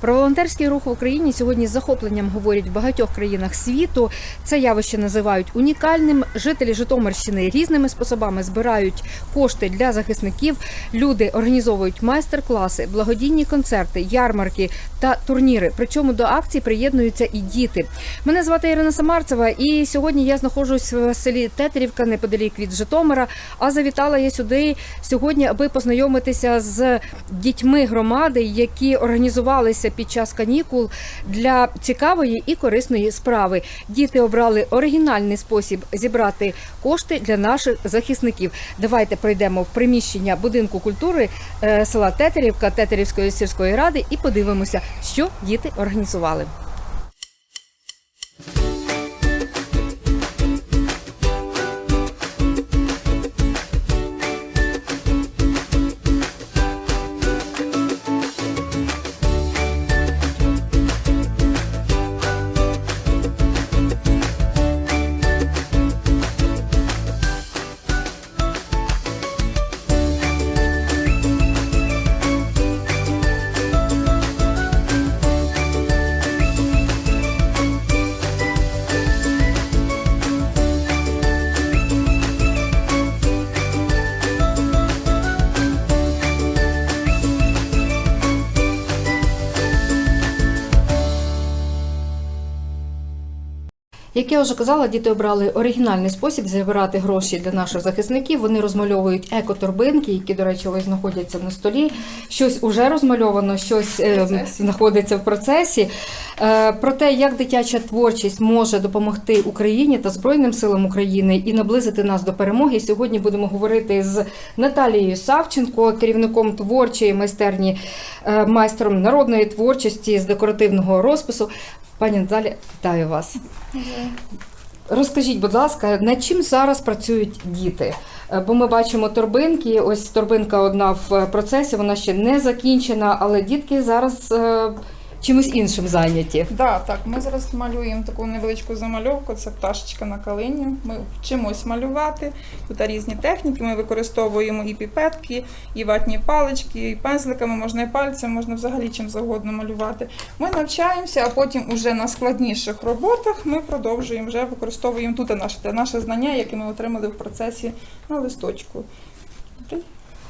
Про волонтерський рух в Україні сьогодні з захопленням говорять в багатьох країнах світу. Це явище називають унікальним. Жителі Житомирщини різними способами збирають кошти для захисників. Люди організовують майстер-класи, благодійні концерти, ярмарки та турніри. Причому до акцій приєднуються і діти. Мене звати Ірина Самарцева, і сьогодні я знаходжусь в селі Тетерівка неподалік від Житомира. А завітала я сюди сьогодні, аби познайомитися з дітьми громади, які організувалися під час канікул для цікавої і корисної справи. Діти обрали оригінальний спосіб зібрати кошти для наших захисників. Давайте пройдемо в приміщення будинку культури е, села Тетерівка Тетерівської сільської ради і подивимося, що діти організували. Як я вже казала, діти обрали оригінальний спосіб зібрати гроші для наших захисників. Вони розмальовують екоторбинки, які, до речі, ось знаходяться на столі. Щось уже розмальовано, щось е, знаходиться в процесі. Е, про те, як дитяча творчість може допомогти Україні та Збройним силам України і наблизити нас до перемоги. Сьогодні будемо говорити з Наталією Савченко, керівником творчої майстерні, е, майстром народної творчості з декоративного розпису. Пані Наталі, вітаю вас. Розкажіть, будь ласка, над чим зараз працюють діти? Е, Бо ми бачимо торбинки. Ось торбинка одна в процесі, вона ще не закінчена, але дітки зараз е, чимось іншим зайняті. Да, так, ми зараз малюємо таку невеличку замальовку, це пташечка на калині. Ми вчимось малювати. Тут різні техніки. Ми використовуємо і піпетки, і ватні палички, і пензликами, можна і пальцем, можна взагалі чим завгодно малювати. Ми навчаємося, а потім уже на складніших роботах ми продовжуємо вже використовуємо тут наше, наше знання, яке ми отримали в процесі на листочку.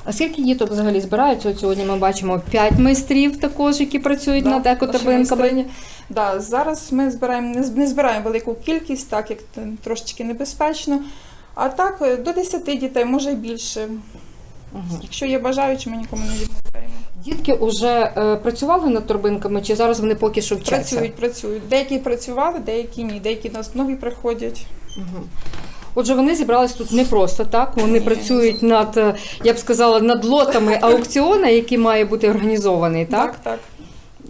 А скільки діток взагалі збираються? От сьогодні ми бачимо п'ять майстрів також, які працюють Да, над наші майстрині. Да, зараз ми збираємо не з- не збираємо велику кількість, так як трошечки небезпечно. А так е, до 10 дітей, може й більше. Мгм. Якщо є бажаючі, ми нікому не відмовляємо. Дітки вже е, працювали над торбинками, чи зараз вони поки що вчаться? Працюють, працюють. Деякі працювали, деякі ні. Деякі нас нові приходять. Мгм. Отже, вони зібрались тут не просто так. Вони працюють над, е, я б сказала, над лотами аукціону, який має бути організований. Так? так. так.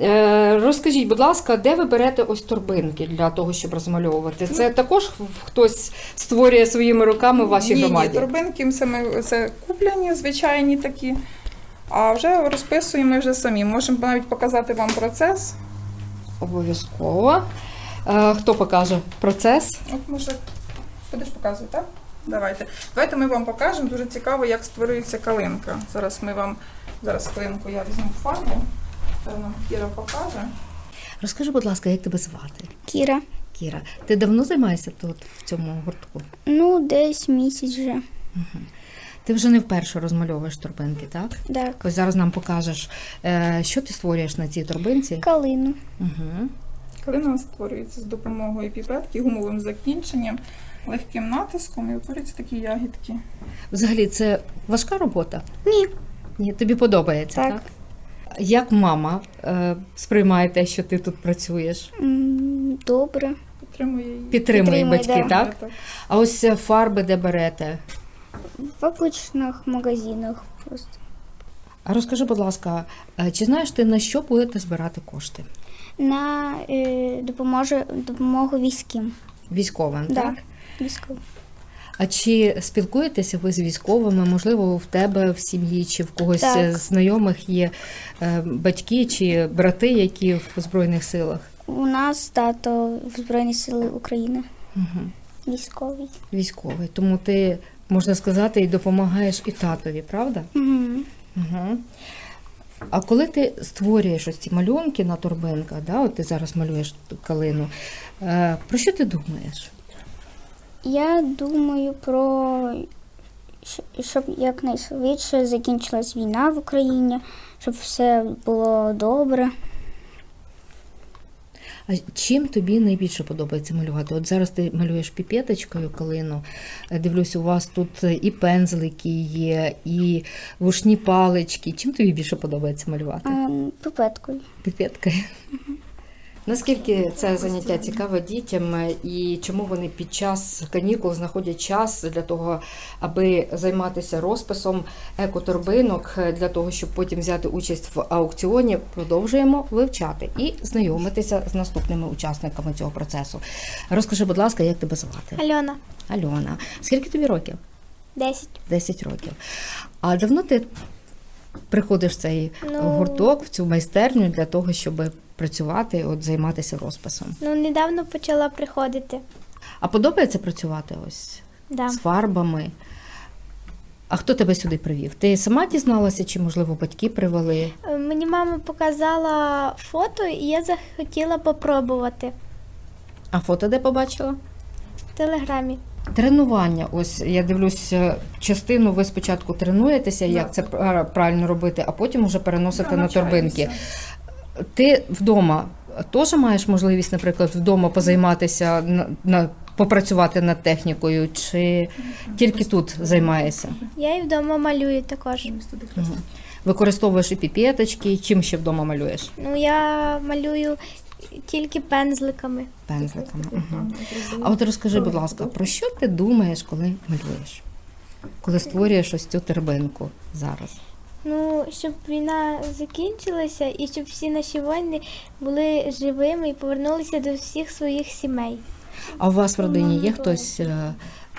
Е, розкажіть, будь ласка, де ви берете ось торбинки для того, щоб розмальовувати? Це також хтось створює своїми руками в вашій ні, громаді? Ні, торбинки ми це куплені, звичайні такі. А вже розписуємо ми вже самі. Можемо навіть показати вам процес. Обов'язково. Е, хто покаже процес? От може, будеш показувати, так? Давайте. Давайте ми вам покажемо. Дуже цікаво, як створюється калинка. Зараз ми вам зараз калинку я візьму фарбу. Нам Кіра покаже. Розкажи, будь ласка, як тебе звати? Кіра. Кіра, ти давно займаєшся тут, в цьому гуртку? Ну, десь місяць вже. Ти вже не вперше розмальовуєш торбинки, так? Так. Ось зараз нам покажеш, е, що ти створюєш на цій торбинці. Калину. Угу. Калина створюється з допомогою піпетки, гумовим закінченням, легким натиском і утворюються такі ягідки. Взагалі, це важка робота? Ні. Ні, тобі подобається, так? Так. Як мама е, сприймає те, що ти тут працюєш? М, Добре. Підтримує її. Підтримує Підтримує, батьки, да. так? А ось е, фарби де берете? В обычных магазинах просто. А розкажи, будь ласка, е, чи знаєш ти на що будете збирати кошти? На е, допоможе, допомогу війським. Військовим, Да. так? Військовим. А чи спілкуєтеся ви з військовими? Можливо, в тебе в сім'ї чи в когось Так. з знайомих є е, батьки чи брати, які в Збройних силах? У нас тато в Збройні Сили України. Угу. Військовий. Військовий. Тому ти, можна сказати, і допомагаєш і татові, правда? Угу. Угу. А коли ти створюєш ось ці малюнки на торбинках, да, от ти зараз малюєш калину, е, про що ти думаєш? Я думаю про щоб якнайшвидше закінчилась війна в Україні, щоб все було добре. А чим тобі найбільше подобається малювати? От зараз ти малюєш піпеточкою калину. Е, Дивлюсь, у вас тут і пензлики є, і вушні палички. Чим тобі більше подобається малювати? Пипеткою. Піпеткою. Наскільки це заняття цікаве дітям е, і чому вони під час канікул знаходять час для того, аби займатися розписом екоторбинок, е, для того, щоб потім взяти участь в аукціоні, продовжуємо вивчати і знайомитися з наступними учасниками цього процесу. Розкажи, будь ласка, як тебе звати? Альона, Альона. Скільки тобі років? 10. 10 років. А давно ти приходиш в цей Ну- гурток, в цю майстерню для того, щоб працювати, от займатися розписом. Ну, недавно почала приходити. А подобається працювати ось Да. з фарбами? А хто тебе сюди привів? Ти сама дізналася, чи можливо батьки привели? Е, Мені мама показала фото, і я захотіла попробувати А фото де побачила? в телеграмі. Тренування. Ось я дивлюсь, е, частину ви спочатку тренуєтеся, як це правильно робити, а потім вже переносите на торбинки. Ти вдома теж маєш можливість, наприклад, вдома позайматися на, на попрацювати над технікою, чи тільки тут займаєшся? Я і вдома малюю також. Використовуєш і піпеточки, чим ще вдома малюєш? Ну, я малюю тільки пензликами. Пензликами. Угу. А от розкажи, будь ласка, про що ти думаєш, коли малюєш? Коли створюєш ось цю тербинку зараз? Ну, щоб війна закінчилася і щоб всі наші воїни були живими і повернулися до всіх своїх сімей. А у вас в родині є хтось е,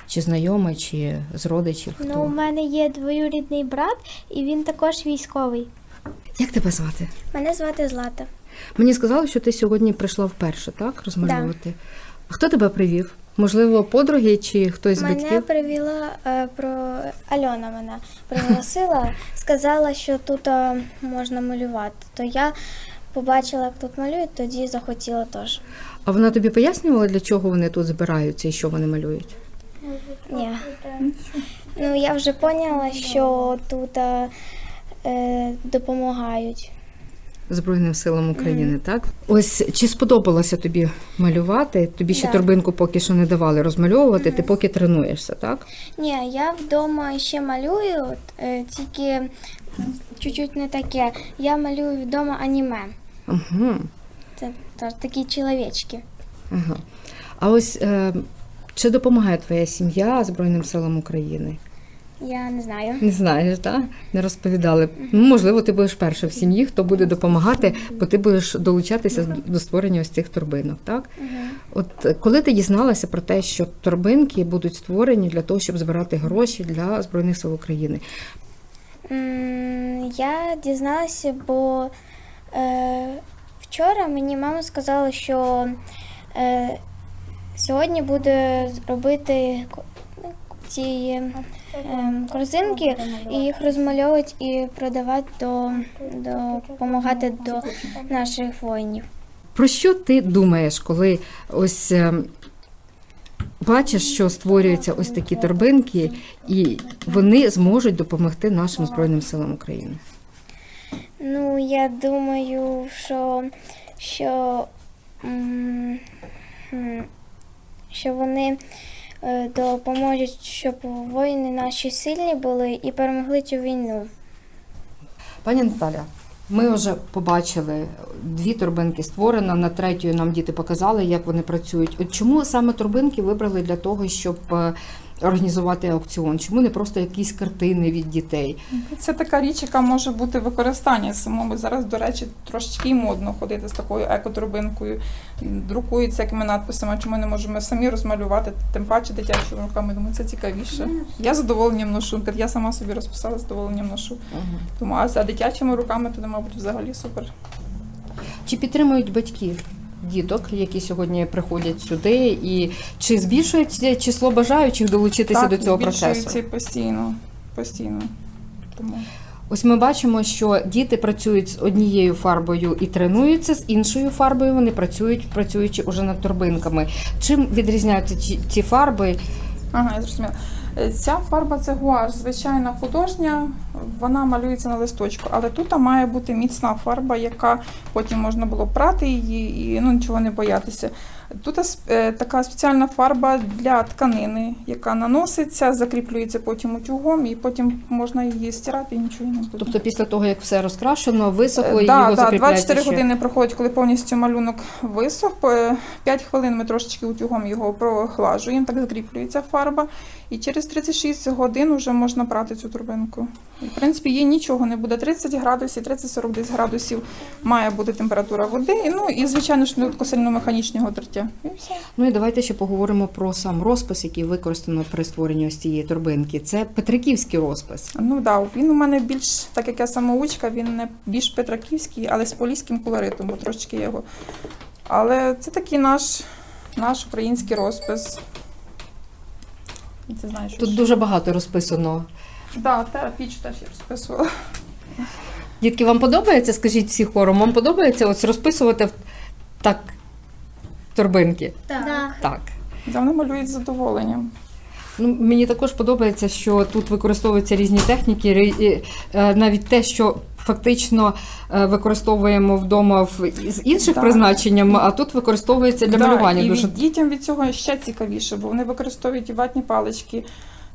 чи знайомий, чи з родичів? Хто? Ну, у мене є двоюрідний брат, і він також військовий. Як тебе звати? Мене звати Злата. Мені сказали, що ти сьогодні прийшла вперше, так? Розмальовувати. А хто тебе привів? Можливо, подруги чи хтось з Мене батьків? привела е, про Альона мене пригласила, сказала, що тут е, можна малювати. То я побачила, як тут малюють, тоді захотіла теж. А вона тобі пояснювала, для чого вони тут збираються і що вони малюють? Ні. Ну я вже поняла, що тут е, е, допомагають. Збройним силам України, так? Ось чи сподобалося тобі малювати? Тобі ще Да. торбинку поки що не давали розмальовувати, ти поки тренуєшся, так? Ні, я вдома ще малюю, е, тільки чуть-чуть не таке. Я малюю вдома аніме. Угу. Це та- такі чоловічки. Ага. А ось е, чи допомагає твоя сім'я Збройним силам України? Я не знаю. Не знаєш, так? Не розповідали. Ну, можливо, ти будеш перша в сім'ї, хто буде допомагати, бо ти будеш долучатися до створення ось цих торбинок, так? От е, коли ти дізналася про те, що торбинки будуть створені для того, щоб збирати гроші для Збройних сил України. Я дізналася, бо е, вчора мені мама сказала, що е, сьогодні буде робити ці е, корзинки і їх розмальовувати і продавати до, допомагати до наших воїнів. Про що ти думаєш, коли ось е, бачиш, що створюються ось такі торбинки, і вони зможуть допомогти нашим Збройним силам України? Ну, я думаю, що, що, що вони допоможуть, щоб воїни наші сильні були і перемогли цю війну. Пані Наталя, ми вже побачили дві турбинки створено. На третю нам діти показали, як вони працюють. От чому саме турбинки вибрали для того, щоб е, організувати аукціон? Чому не просто якісь картини від дітей? Це така річ, яка може бути використання самому. Зараз, до речі, трошечки модно ходити з такою екоторбинкою. Друкують всякими надписами, чому не можемо самі розмалювати, тим паче дитячими руками. Думаю, це цікавіше. Я задоволенням ношу. Я сама собі розписала, задоволенням ношу. Тому а за дитячими руками то, мабуть, взагалі супер. Чи підтримують батьки діток, які сьогодні приходять сюди, і чи збільшується число бажаючих долучитися до цього процесу? постійно. постійно. Тому Ось ми бачимо, що діти працюють з однією фарбою і тренуються, з іншою фарбою вони працюють, працюючи уже над торбинками. Чим відрізняються ці фарби? Ага, я зрозуміла. Е, Ця фарба це гуаш, звичайна художня, вона малюється на листочку, але тут має бути міцна фарба, яка потім можна було прати її і ну, нічого не боятися. Тут е, така спеціальна фарба для тканини, яка наноситься, закріплюється потім утюгом, і потім можна її стирати і нічого не буде. Тобто після того, як все розкрашено, висохло, Е, і да, його да, 24 ще. години проходить, коли повністю малюнок висох. Е, 5 хвилин ми трошечки утюгом його прохлажуємо, так закріплюється фарба. І через 36 годин вже можна прати цю турбинку. І, в принципі, їй нічого не буде. 30 градусів, 30-40 десь градусів має бути температура води. Ну і звичайно ж не сильно механічного тертя. І. Ну і давайте ще поговоримо про сам розпис, який використано при створенні ось цієї торбинки. Це Петриківський розпис. Ну да, він у мене більш, так як я самоучка, він не більш петраківський, але з поліським колоритом, бо трошечки його. Але це такий наш, наш український розпис. І Ти знаєш, Тут дуже багато розписано. Да, та піч теж я розписувала. Дітки, вам подобається? Скажіть всі хором, вам подобається ось розписувати так торбинки? Так. Так. Да, вони малюють з задоволенням. Ну, мені також подобається, що тут використовуються різні техніки, е, навіть те, що фактично е, використовуємо вдома в з інших да. призначенням, а тут використовується для Да, малювання. і Дуже дітям від цього ще цікавіше, бо вони використовують і ватні палички,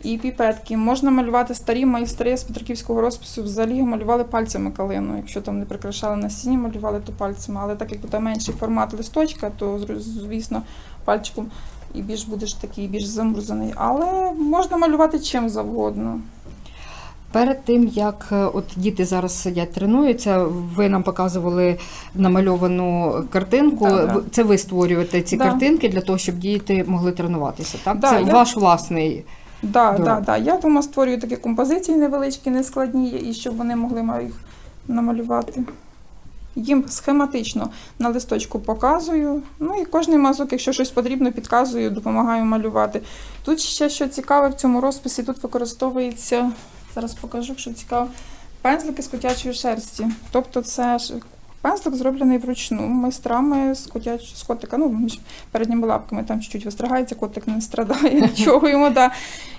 і піпетки. Можна малювати старі майстри з петриківського розпису. Взагалі малювали пальцями калину. Якщо там не прикрашали на стіні, малювали то пальцями. Але так як тут менший формат листочка, то звісно пальчиком і більш будеш такий більш замурзаний. Але можна малювати чим завгодно. Перед тим як е, от діти зараз сидять, тренуються, ви нам показували намальовану картинку. Да, да. Це ви створюєте ці Да. картинки для того, щоб діти могли тренуватися. Так, Да, це я- ваш власний. Да, Да. да, да. Я дома створюю такі композиції невеличкі, нескладні, і щоб вони могли їх намалювати. Їм схематично на листочку показую. Ну і кожний мазок, якщо щось потрібно, підказую, допомагаю малювати. Тут ще що цікаве в цьому розписі, тут використовується, зараз покажу, що цікаво, пензлики з котячої шерсті. Тобто це ж пензлик зроблений вручну майстрами з котяч... з котика. Ну, між передніми лапками там чуть-чуть вистригається, котик не страдає, нічого йому да.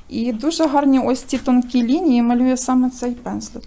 І дуже гарні ось ці тонкі лінії малює саме цей пензлик.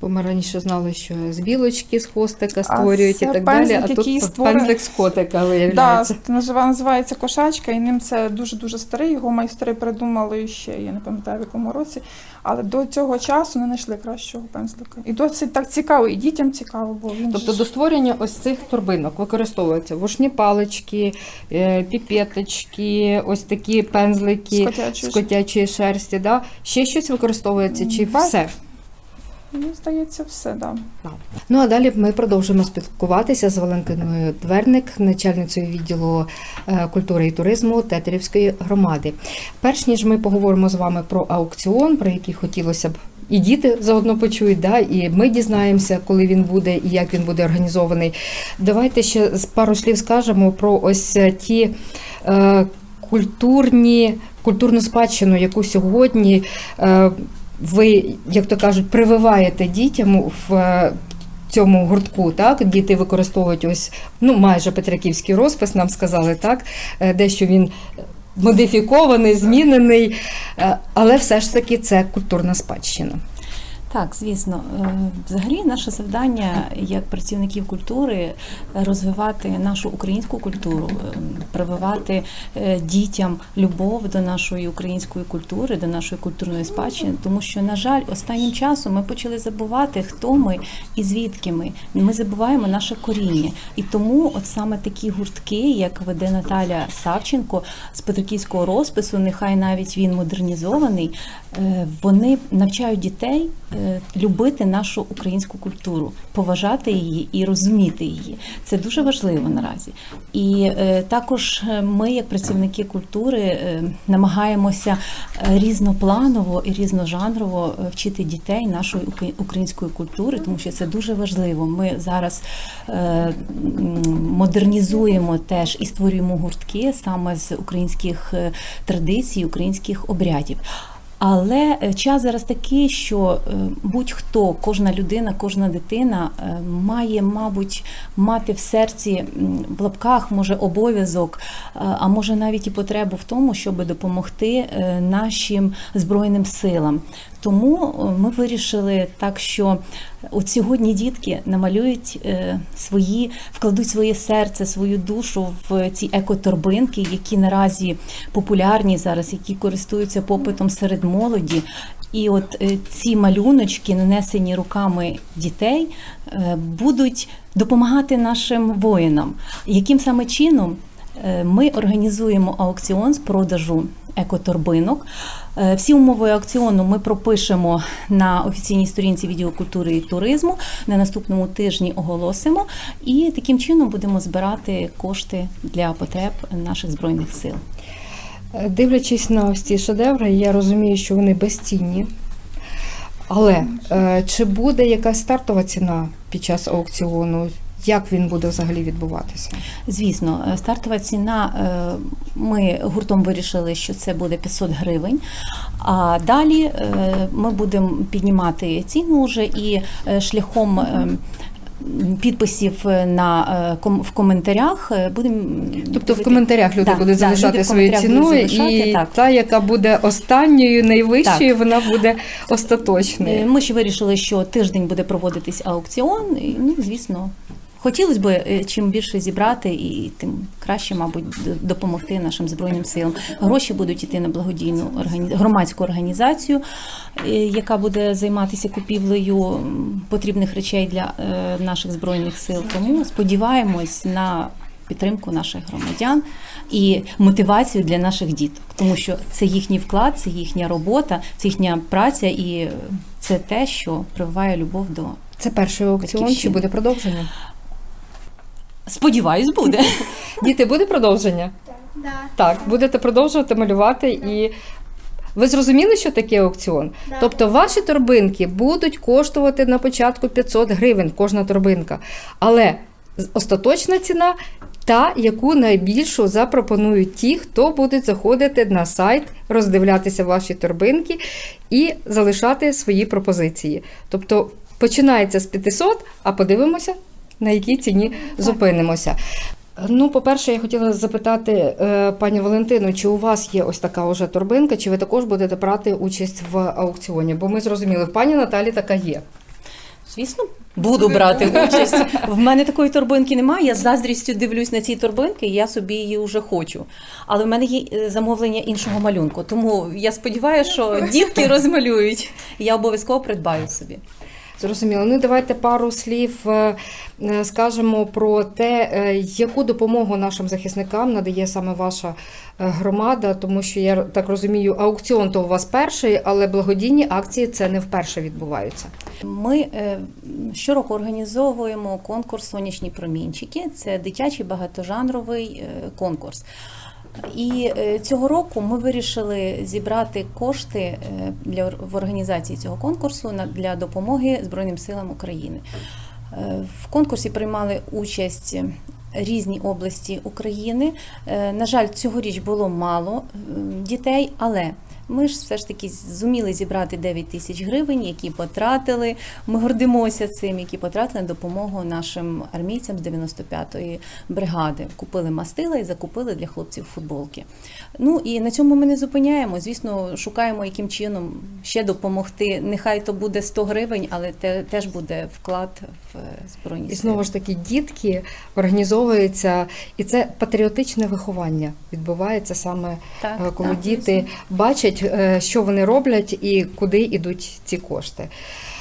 Бо ми раніше знали, що з білочки, з хвостика А створюють і це так далі. А пензлик, тут пензлик з котика Да, виявляється. назива- називається кошачка, і ним це дуже-дуже старий. Його майстри придумали ще, я не пам'ятаю в якому році. Але до цього часу не знайшли кращого пензлика. І досить так цікаво, і дітям цікаво, бо він Тобто же до створення ось цих торбинок використовуються вушні палички, е, піпеточки, ось такі пензлики з з котячої. шерсті. Да? Ще щось використовується чи Ба- все? Мені здається, все, да. Ну а далі ми продовжимо спілкуватися з Валентиною Дверник, начальницею відділу е, культури і туризму Тетерівської громади. Перш ніж ми поговоримо з вами про аукціон, про який хотілося б. І діти заодно почують, да, і ми дізнаємося, коли він буде і як він буде організований. Давайте ще з пару слів скажемо про ось ті е, культурні, культурну спадщину, яку сьогодні е, ви, як то кажуть, прививаєте дітям в е, цьому гуртку. Так, діти використовують ось ну майже петриківський розпис, нам сказали так, е, дещо він модифікований, змінений, е, але все ж таки це культурна спадщина. Так, звісно. Е, Взагалі, наше завдання як працівників культури розвивати нашу українську культуру, е, прививати е, дітям любов до нашої української культури, до нашої культурної спадщини, тому що, на жаль, останнім часом ми почали забувати, хто ми і звідки ми. Ми забуваємо наше коріння. І тому, от саме такі гуртки, як веде Наталя Савченко з Петриківського розпису, нехай навіть він модернізований, е, вони навчають дітей е, любити нашу українську культуру, поважати її і розуміти її. Це дуже важливо наразі. І е, також е, ми, як працівники культури, е, намагаємося е, різнопланово і різножанрово е, вчити дітей нашої української культури, тому що це дуже важливо. Ми зараз е, модернізуємо теж і створюємо гуртки саме з українських е, традицій, українських обрядів. Але е, час зараз такий, що е, будь-хто, кожна людина, кожна дитина е, має, мабуть, мати в серці в лапках, може, обов'язок, а може навіть і потребу в тому, щоб допомогти нашим збройним силам. Тому е, ми вирішили так, що от сьогодні дітки намалюють е, свої, вкладуть своє серце, свою душу в ці екоторбинки, які наразі популярні зараз, які користуються попитом серед молоді. І от е, ці малюночки, нанесені руками дітей, е, будуть допомагати нашим воїнам. Яким саме чином Е, ми організуємо аукціон з продажу екоторбинок. Е, Всі умови аукціону ми пропишемо на офіційній сторінці відділу культури і туризму. На наступному тижні оголосимо і таким чином будемо збирати кошти для потреб наших збройних сил. Е, Дивлячись на ось ці шедеври, я розумію, що вони безцінні. Але е, чи буде якась стартова ціна під час аукціону? Як він буде взагалі відбуватися? Звісно, е, стартова ціна. е, Ми гуртом вирішили, що це буде 500 гривень. А далі е, ми будемо піднімати ціну вже і шляхом. Підписів на в коментарях будемо Тобто в коментарях люди Да, будуть залишати в свою ціну, залишати, і так. та, яка буде останньою, найвищою, вона буде остаточною. Ми ще вирішили, що тиждень буде проводитись аукціон. І, ну, звісно, хотілося б е, чим більше зібрати, і тим краще, мабуть, допомогти нашим збройним силам. Гроші будуть йти на благодійну громадську організацію, е, яка буде займатися купівлею потрібних речей для е, наших збройних сил. Тому сподіваємось на. Підтримку наших громадян і мотивацію для наших діток, тому що це їхній вклад, це їхня робота, це їхня праця, і це те, що прививає любов до Це перший аукціон, чи буде продовження? Сподіваюсь, буде. Діти, буде продовження? Да. Так, будете продовжувати малювати і. Ви зрозуміли, що таке аукціон? Да. Тобто ваші торбинки будуть коштувати на початку 500 гривень кожна торбинка. Але остаточна ціна та, яку найбільшу запропонують ті, хто будуть заходити на сайт, роздивлятися ваші торбинки і залишати свої пропозиції. Тобто починається з 500, а подивимося, на якій ціні зупинимося. Ну, по-перше, я хотіла запитати е, пані Валентину, чи у вас є ось така уже торбинка, чи ви також будете брати участь в аукціоні? Бо ми зрозуміли, в пані Наталі така є. Звісно, буду брати участь. В мене такої торбинки немає. Я з заздрістю дивлюсь на ці торбинки, і я собі її вже хочу. Але в мене є е, замовлення іншого малюнку. Тому я сподіваюся, що дітки розмалюють. Я обов'язково придбаю собі. Зрозуміло. Ну, давайте пару слів е, е, скажемо про те, е, яку допомогу нашим захисникам надає саме ваша громада, тому що я так розумію, аукціон то у вас перший, але благодійні акції це не вперше відбуваються. Ми щороку організовуємо конкурс Сонячні промінчики. Це дитячий багатожанровий конкурс. І е, цього року ми вирішили зібрати кошти е, для в організації цього конкурсу для допомоги Збройним силам України. Е, В конкурсі приймали участь різні області України. На жаль, цьогоріч було мало дітей, але ми ж все ж таки зуміли зібрати 9 тисяч гривень, які потратили. Ми гордимося цим, які потратили на допомогу нашим армійцям з 95-ї бригади. Купили мастила і закупили для хлопців футболки. Ну і на цьому ми не зупиняємо. Звісно, шукаємо, яким чином ще допомогти. Нехай то буде 100 гривень, але те, теж буде вклад в е, збройні І знову ж таки, дітки організовуються, і це патріотичне виховання відбувається саме Так, е, коли так. діти бачать, е, що вони роблять і куди йдуть ці кошти.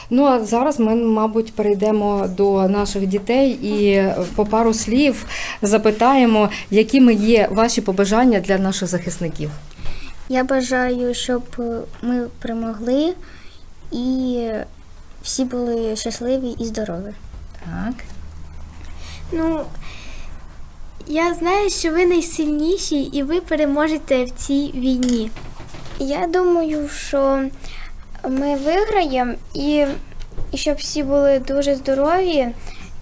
Ну а зараз ми, мабуть, перейдемо до наших дітей і по пару слів запитаємо, якими є ваші побажання для наших захисників. Я бажаю, щоб е, ми перемогли і всі були щасливі і здорові. Так. Ну, я знаю, що ви найсильніші і ви переможете в цій війні. Я думаю, що ми виграємо і, і щоб всі були дуже здорові,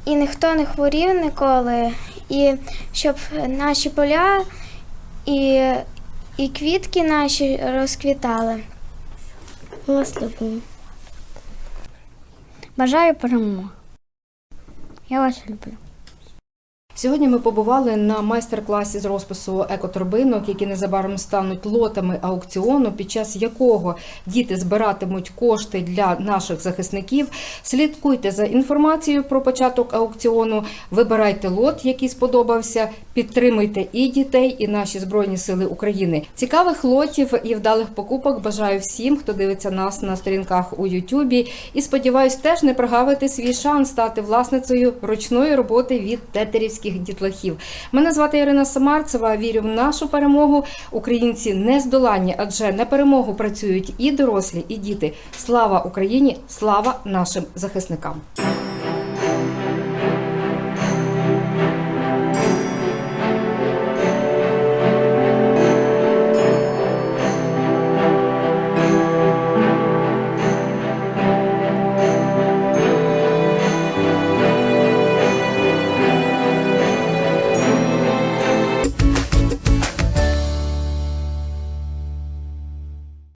і ніхто не хворів ніколи, і щоб наші поля і, і квітки наші розквітали. Вас. Бажаю перемоги. Я вас люблю. Сьогодні ми побували на майстер-класі з розпису екоторбинок, які незабаром стануть лотами аукціону, під час якого діти збиратимуть кошти для наших захисників. Слідкуйте за інформацією про початок аукціону, вибирайте лот, який сподобався, підтримуйте і дітей, і наші збройні сили України. Цікавих лотів і вдалих покупок бажаю всім, хто дивиться нас на сторінках у Ютубі. І сподіваюсь, теж не прогавити свій шанс стати власницею ручної роботи від тетерівських дітлахів. Мене звати Ірина Самарцева. Вірю в нашу перемогу. Українці не здоланні, адже на перемогу працюють і дорослі, і діти. Слава Україні! Слава нашим захисникам!